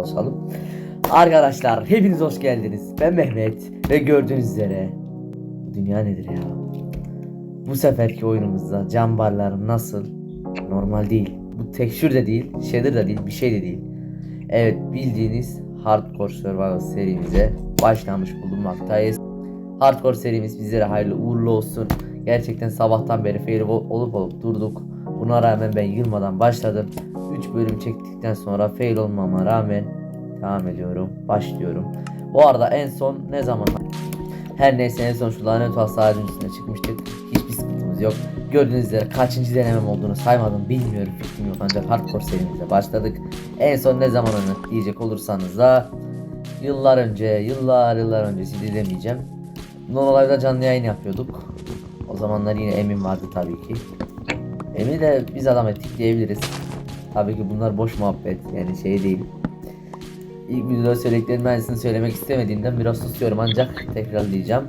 çalışalım. Arkadaşlar hepiniz hoş geldiniz. Ben Mehmet ve gördüğünüz üzere dünya nedir ya? Bu seferki oyunumuzda cam barlar nasıl? Normal değil. Bu tekstür de değil, shader de değil, bir şey de değil. Evet bildiğiniz Hardcore Survival serimize başlamış bulunmaktayız. Hardcore serimiz bizlere hayırlı uğurlu olsun. Gerçekten sabahtan beri fail ol- olup olup durduk. Buna rağmen ben yılmadan başladım. 3 bölüm çektikten sonra fail olmama rağmen devam ediyorum. Başlıyorum. Bu arada en son ne zaman? Her neyse en son şu lanet olası ağacın üstüne çıkmıştık. Hiçbir sıkıntımız yok. Gördüğünüz üzere kaçıncı denemem olduğunu saymadım bilmiyorum fikrim yok ancak hardcore serimize başladık. En son ne zaman oynadık diyecek olursanız da yıllar önce, yıllar yıllar önce sizi demeyeceğim. Nonolay'da canlı yayın yapıyorduk. O zamanlar yine Emin vardı tabii ki. Emin'i de biz adam ettik diyebiliriz. Tabii ki bunlar boş muhabbet yani şey değil. İlk videoda söylediklerim aynısını söylemek istemediğimden biraz susuyorum ancak tekrarlayacağım.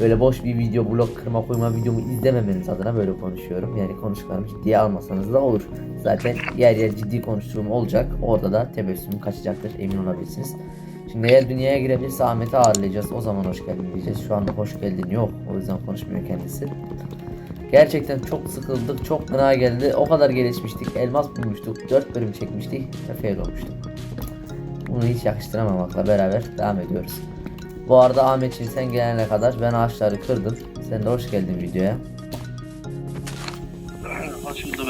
Böyle boş bir video blog kırma koyma videomu izlememeniz adına böyle konuşuyorum. Yani konuştuklarımı ciddiye almasanız da olur. Zaten yer yer ciddi konuştuğum olacak. Orada da tebessümüm kaçacaktır emin olabilirsiniz. Şimdi eğer dünyaya girebilirse Ahmet'i ağırlayacağız. O zaman hoş geldin diyeceğiz. Şu anda hoş geldin yok. O yüzden konuşmuyor kendisi. Gerçekten çok sıkıldık. Çok gına geldi. O kadar gelişmiştik. Elmas bulmuştuk. 4 bölüm çekmiştik. Ve fail olmuştuk. Bunu hiç yakıştıramamakla beraber devam ediyoruz. Bu arada Ahmetciğim sen gelene kadar ben ağaçları kırdım. Sen de hoş geldin videoya. Hoş bulduk.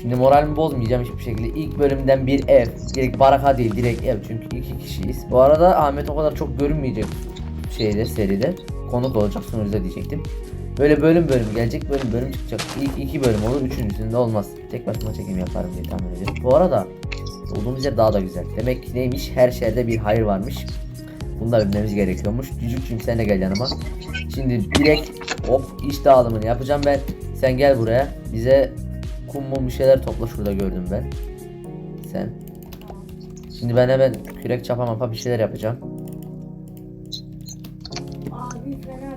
Şimdi moralimi bozmayacağım hiçbir şekilde. İlk bölümden bir ev. Direkt baraka değil direkt ev çünkü iki kişiyiz. Bu arada Ahmet o kadar çok görünmeyecek şeyde seride. Konuk olacak sunucuda diyecektim. Böyle bölüm bölüm gelecek bölüm bölüm çıkacak. İlk iki bölüm olur üçüncüsünde olmaz. Tek başıma çekim yaparım diye tahmin ediyorum. Bu arada olduğumuz yer daha da güzel. Demek ki neymiş her şerde bir hayır varmış. Bunu da bilmemiz gerekiyormuş. Cücükçüm sen de gel yanıma. Şimdi direkt hop iş dağılımını yapacağım ben. Sen gel buraya. Bize kum mum bir şeyler topla şurada gördüm ben. Sen. Şimdi ben hemen kürek çapa mapa bir şeyler yapacağım.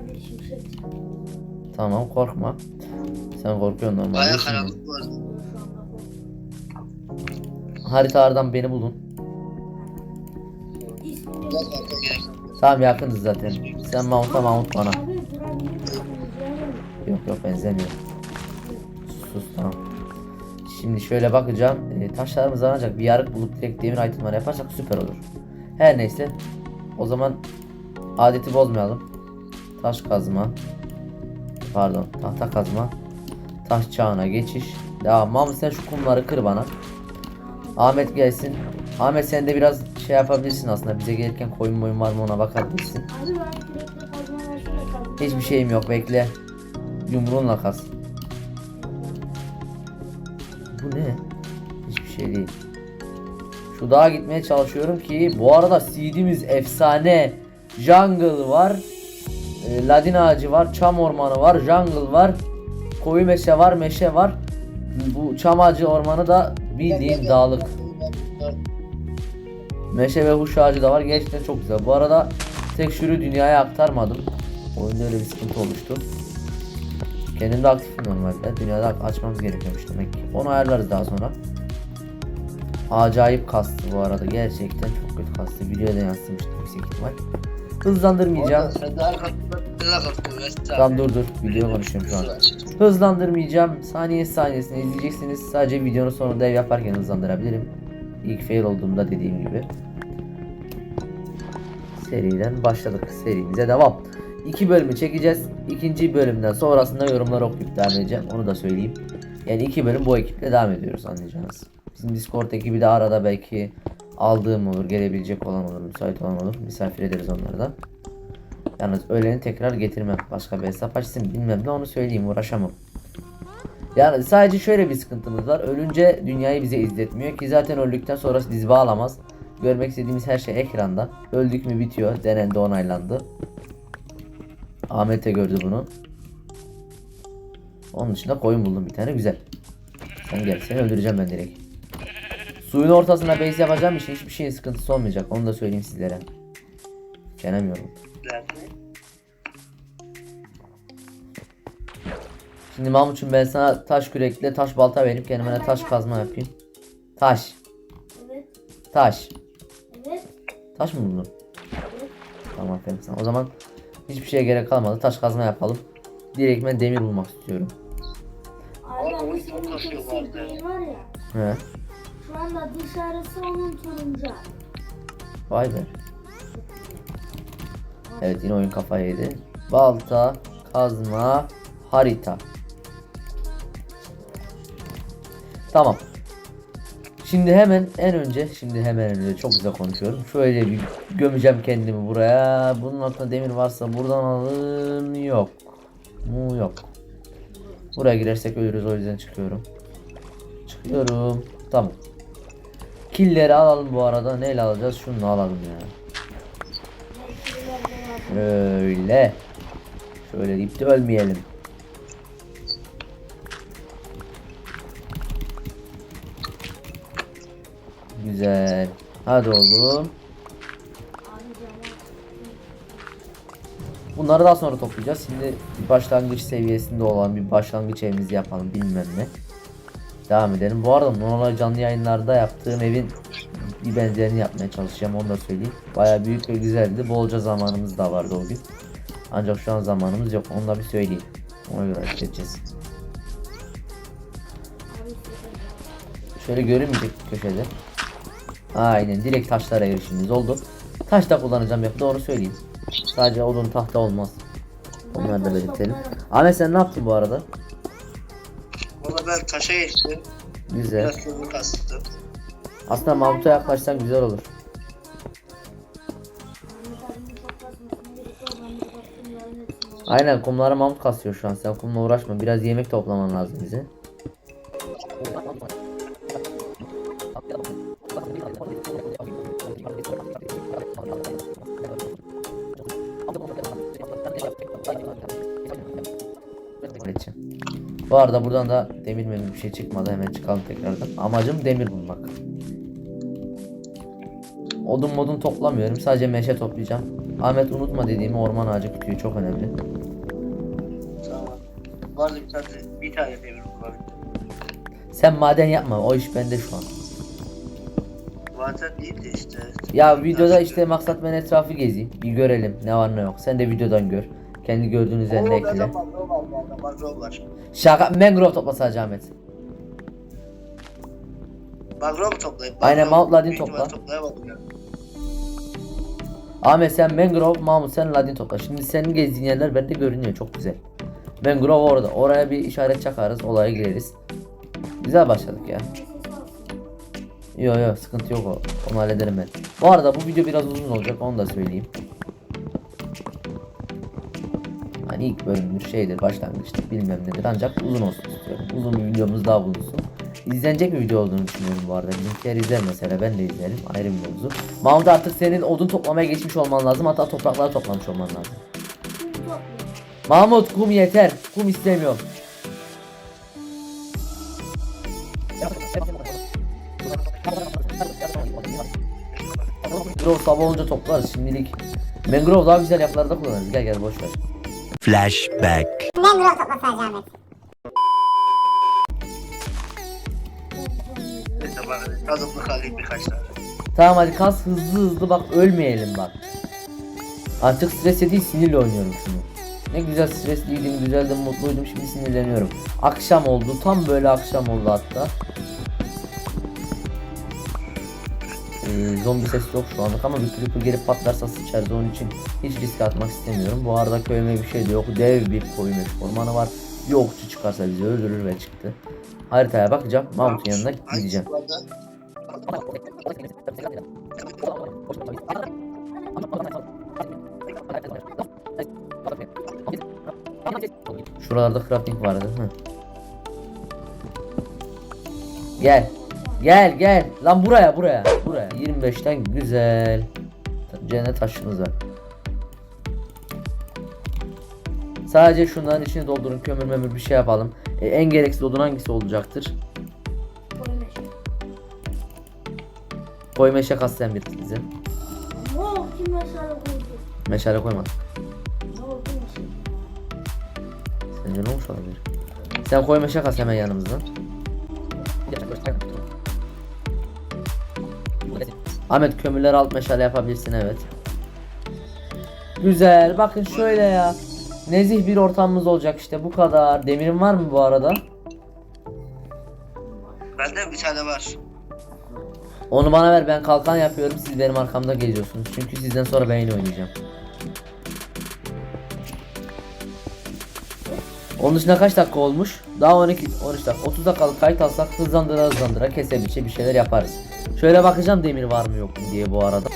Abi şimşek Tamam korkma. Sen korkuyorsun normalde. Baya karanlık şu anda. Haritalardan beni bulun. İsmini Biraz arka gerek yok. Tamam yakınız zaten. Sen Mahmut'a Mahmut bana. Abi Yok yok benzemiyor. Sus tamam. Şimdi şöyle bakacağım. E, taşlarımız ancak bir yarık bulup direkt demir itemler yaparsak süper olur. Her neyse. O zaman adeti bozmayalım. Taş kazma. Pardon tahta kazma. Taş çağına geçiş. Devam. Mahmut sen şu kumları kır bana. Ahmet gelsin. Ahmet sen de biraz şey yapabilirsin aslında. Bize gelirken koyun boyun var mı ona bakabilirsin. Hiçbir şeyim yok bekle. Yumruğunla kaz. Bu ne? Hiçbir şey değil. Şu dağa gitmeye çalışıyorum ki bu arada seedimiz efsane. Jungle var. E, Ladin ağacı var. Çam ormanı var. Jungle var. Koyu meşe var. Meşe var. Bu çam ağacı ormanı da bildiğin dağlık. Meşe ve huş ağacı da var. Gerçekten çok güzel. Bu arada tek şürü dünyaya aktarmadım. Oyunda öyle bir sıkıntı oluştu. Kendim de aktifim normalde. Dünyada açmamız gerekiyormuş demek ki. Onu ayarlarız daha sonra. Acayip kastı bu arada. Gerçekten çok kötü kastı. Videoya da yansımıştı yüksek ihtimal. Hızlandırmayacağım. Sen de? Tamam dur dur. Video konuşuyorum şu an. Hızlandırmayacağım. Saniye saniyesini izleyeceksiniz. Sadece videonun sonunda ev yaparken hızlandırabilirim. İlk fail olduğumda dediğim gibi. Seriden başladık. Serimize devam. İki bölümü çekeceğiz. İkinci bölümden sonrasında yorumlar okuyup devam edeceğim. Onu da söyleyeyim. Yani iki bölüm bu ekiple devam ediyoruz anlayacağınız. Bizim Discord ekibi de arada belki aldığım olur, gelebilecek olan olur, müsait olan olur. Misafir ederiz onları da. Yalnız öğleni tekrar getirmem. Başka bir hesap açsın bilmem ne onu söyleyeyim uğraşamam. Yani sadece şöyle bir sıkıntımız var. Ölünce dünyayı bize izletmiyor ki zaten öldükten sonrası dizi bağlamaz. Görmek istediğimiz her şey ekranda. Öldük mü bitiyor. Denendi onaylandı. Ahmet de gördü bunu. Onun dışında koyun buldum bir tane güzel. Sen gel seni öldüreceğim ben direkt. Suyun ortasına base yapacağım için hiçbir şeyin sıkıntısı olmayacak. Onu da söyleyeyim sizlere. Denemiyorum. Şimdi Mahmut'cum ben sana taş kürekle taş balta verip kendime de taş kazma yapayım. Taş. Evet. Taş. Evet. Taş mı buldun? Evet. Tamam aferin sana. O zaman hiçbir şeye gerek kalmadı. Taş kazma yapalım. Direkt ben demir bulmak istiyorum. Abi senin kasıyor bu kesildiğin var ya. He. Anda dışarısı onun turuncu. Vay be. Evet yine oyun kafayı yedi. Balta, kazma, harita. Tamam. Şimdi hemen en önce, şimdi hemen önce çok güzel konuşuyorum. Şöyle bir gömeceğim kendimi buraya. Bunun altında demir varsa buradan alın. Yok. Mu yok. Buraya girersek ölürüz o yüzden çıkıyorum. Çıkıyorum. Tamam. Killeri alalım bu arada. Neyle alacağız? Şunu alalım ya. Öyle. Şöyle deyip de ölmeyelim. Güzel. Hadi oğlum. Bunları daha sonra toplayacağız. Şimdi başlangıç seviyesinde olan bir başlangıç evimizi yapalım bilmem ne. Devam edelim. Bu arada normal canlı yayınlarda yaptığım evin bir benzerini yapmaya çalışacağım onu da söyleyeyim. Baya büyük ve güzeldi. Bolca zamanımız da vardı o gün. Ancak şu an zamanımız yok. Onu da bir söyleyeyim. Ona göre hareket. Şöyle görünmeyecek köşede. Aynen direkt taşlara erişimimiz oldu. Taş da kullanacağım yok doğru söyleyeyim. Sadece odun tahta olmaz. Onları da belirtelim. Ahmet sen ne yaptın bu arada? Valla ben taşa geçtim. Güzel. Biraz kömür kastım. Aslında Mahmut'a yaklaşsan güzel olur. Aynen kumlara Mahmut kasıyor şu an. Sen kumla uğraşma. Biraz yemek toplaman lazım bize. Halledeceğim. Bu arada buradan da demir memir bir şey çıkmadı. Hemen çıkalım tekrardan. Amacım demir bulmak. Odun modun toplamıyorum. Sadece meşe toplayacağım. Ahmet unutma dediğimi orman ağacı kütüğü çok önemli. Tamam. Vardı bir tane, bir tane demir bulabildim. Sen maden yapma. O iş bende şu an. Zaten değil de işte. Ya videoda işte maksat ben etrafı gezeyim. Bir görelim ne var ne yok. Sen de videodan gör. Kendi gördüğün üzerine Oo, ekle. bende mangrove var, bende mangrove var. Şaka mangrove topla sadece Ahmet. Mangrove toplayıp. Aynen, mangrove Mount Ladin büyük ihtimal topla. Toplayamadım ya. Ahmet sen mangrove, Mahmut sen ladin topla. Şimdi senin gezdiğin yerler bende görünüyor çok güzel. Mangrove orada. Oraya bir işaret çakarız. Olaya gireriz. Güzel başladık ya. Yok yok sıkıntı yok o. Onu hallederim ben. Bu arada bu video biraz uzun olacak onu da söyleyeyim. Hani ilk bölümdür şeydir başlangıçtır bilmem nedir ancak uzun olsun istiyorum. Uzun bir videomuz daha bulunsun. İzlenecek bir video olduğunu düşünüyorum bu arada. Bizimkiler izler mesela ben de izlerim ayrı bir mevzu. Mahmut artık senin odun toplamaya geçmiş olman lazım hatta toprakları toplamış olman lazım. Mahmut kum yeter. Kum istemiyorum. Mangrove sabah olunca toplarız şimdilik. Mangrove daha güzel yapılarda kullanırız. Gel gel boş ver. Flashback. Topla kazıklı alayım birkaç tane. Tamam hadi kas hızlı hızlı bak ölmeyelim bak. Artık stresle değil sinirle oynuyorum şunu. Ne güzel stresliydim, güzeldim, mutluydum şimdi sinirleniyorum. Akşam oldu, tam böyle akşam oldu hatta. Ee, zombi sesi yok şu anlık ama bir creeper gelip patlarsa sıçarız onun için hiç riske atmak istemiyorum. Bu arada köyüme bir şey de yok. Dev bir koyu meşhur ormanı var. Bir okçu çıkarsa bizi öldürür ve çıktı. Haritaya bakacağım. Mahmut'un yanına gideceğim. Şuralarda crafting vardı. Hı. Gel. Gel gel. Lan buraya buraya. Buraya. 25'ten güzel. Cennet taşımız var. Sadece şunların içini doldurun. Kömür memür bir şey yapalım. E, en gereksiz odun hangisi olacaktır? Koy meşe kas sen bir bize. Ne oldu kim meşale koydu? Meşale koymadık. Ne oldu meşale? Sence ne olmuş olabilir? Sen koy meşe kas hemen yanımızdan. Ahmet kömürler alt meşale yapabilirsin evet. Güzel. Bakın şöyle ya. Nezih bir ortamımız olacak işte bu kadar. Demirin var mı bu arada? Bende bir tane var. Onu bana ver ben kalkan yapıyorum siz benim arkamda geliyorsunuz. Çünkü sizden sonra ben oynayacağım. Onun dışında kaç dakika olmuş? Daha 12 13 dakika. 30 dakikalık kayıt alsak hızlandıra hızlandıra kese biçe bir şeyler yaparız. Şöyle bakacağım demir var mı yok mu diye bu arada.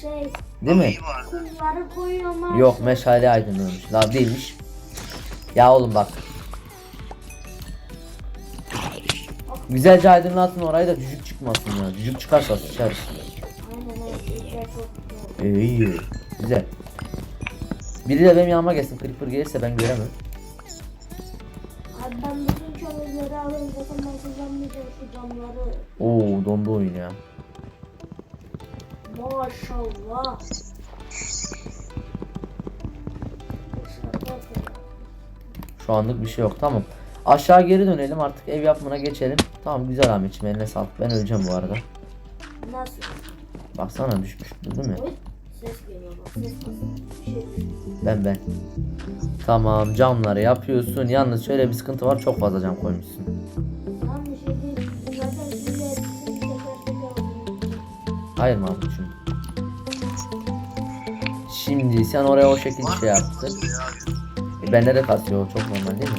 Şey, Değil mi? Kumları koyuyorum. Yok meşale aydınlıyormuş. La değilmiş. Ya oğlum bak. Güzelce aydınlatın orayı da cücük çıkmasın ya. Cücük çıkarsa sıçarız. İyi. Güzel. Biri de benim yanıma gelsin. Creeper gelirse ben göremem. Abi ben bütün kömürleri alırım zaten ben kullanmayacağım şu camları. Oo dondu oyun ya. Maşallah. Şu anlık bir şey yok tamam. Aşağı geri dönelim artık ev yapımına geçelim. Tamam güzel Ahmetciğim eline sağlık. Ben öleceğim bu arada. Nasıl? Baksana düşmüş değil mi? Ses geliyor bak ses şey. Ben ben. Tamam camları yapıyorsun. Yalnız şöyle bir sıkıntı var çok fazla cam koymuşsun. Bir şey değil. Zaten şimdi hepsini teker teker alıyorum. Hayır Mahmut'cum. Şimdi sen oraya o şekilde şey yaptın. E, bende de kasıyor çok normal değil mi?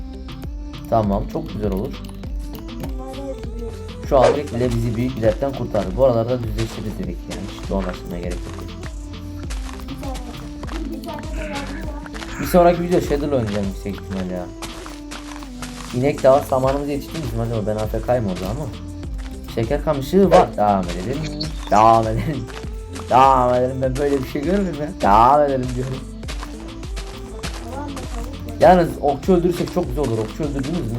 Tamam çok güzel olur. Şu anlık bile bizi büyük bir dertten kurtardı. Bu aralarda düzleştiririz dedik yani. Hiç doğallaştırmaya gerek yok. Bir sonraki video Shadow oynayacağım yüksek ihtimalle ya. İnek daha samanımızı yetiştirmiş mi acaba ben AFK'yım orada ama. Şeker kamışı var. Devam edelim. Devam edelim. Devam edelim. Ben böyle bir şey görmedim ya. Devam edelim diyorum. Yalnız okçu öldürürsek çok güzel olur. Okçu öldürdünüz mü?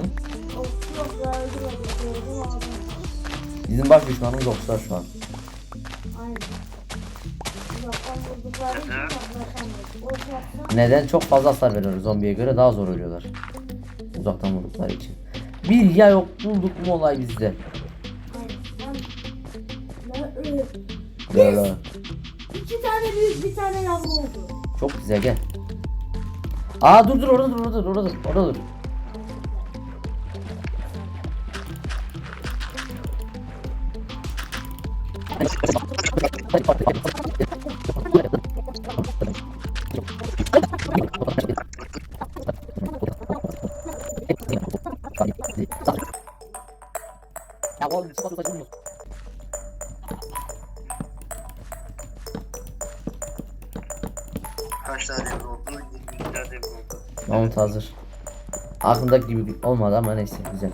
Bizim baş düşmanımız okçular şu an. Neden? Çok fazla hasar veriyor zombiye göre daha zor ölüyorlar. Uzaktan vurdukları için. Bir ya yok bulduk mu olay bizde. Böyle. iki tane büyük bir tane yavru oldu. Çok güzel gel. Aa dur dur orada dur orada dur orada dur orada dur. Ya Kaç tane evin oldu? 20 tane evin oldu. Mahmut hazır. Aklımdaki gibi olmadı ama neyse güzel.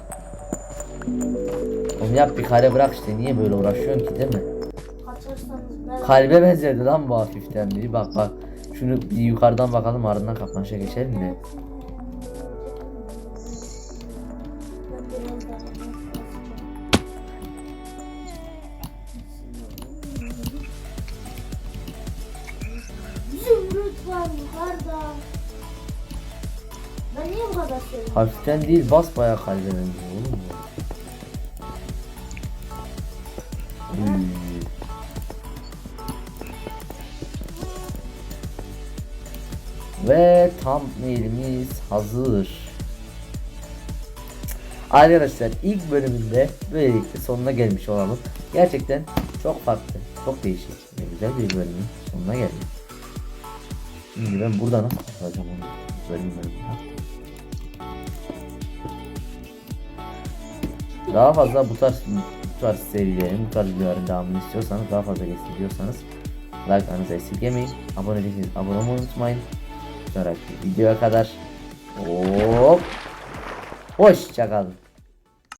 Oğlum yap bir kare bırak işte niye böyle uğraşıyorsun ki değil mi? Kalbe benzedi lan bu hafiften biri bak bak. Şunu bir yukarıdan bakalım ardından kapanışa geçelim mi? Ben niye bu kadar seviyorum? Hafiften değil bas bayağı kalbe oğlum. Uy. Ve tam mailimiz hazır. Arkadaşlar ilk bölümünde böylelikle sonuna gelmiş olalım. Gerçekten çok farklı, çok değişik ve güzel bir bölümün sonuna geldik. Şimdi ben burada nasıl kurtulacağım onu? Bölüm bölümden. Daha fazla bu tarz bu tarz serilerin, bu tarz videoların devamını istiyorsanız, daha fazla gelsin diyorsanız like'larınızı esirgemeyin. Abone değilseniz abone olmayı unutmayın. sonraki videoya kadar hop hoşça kalın.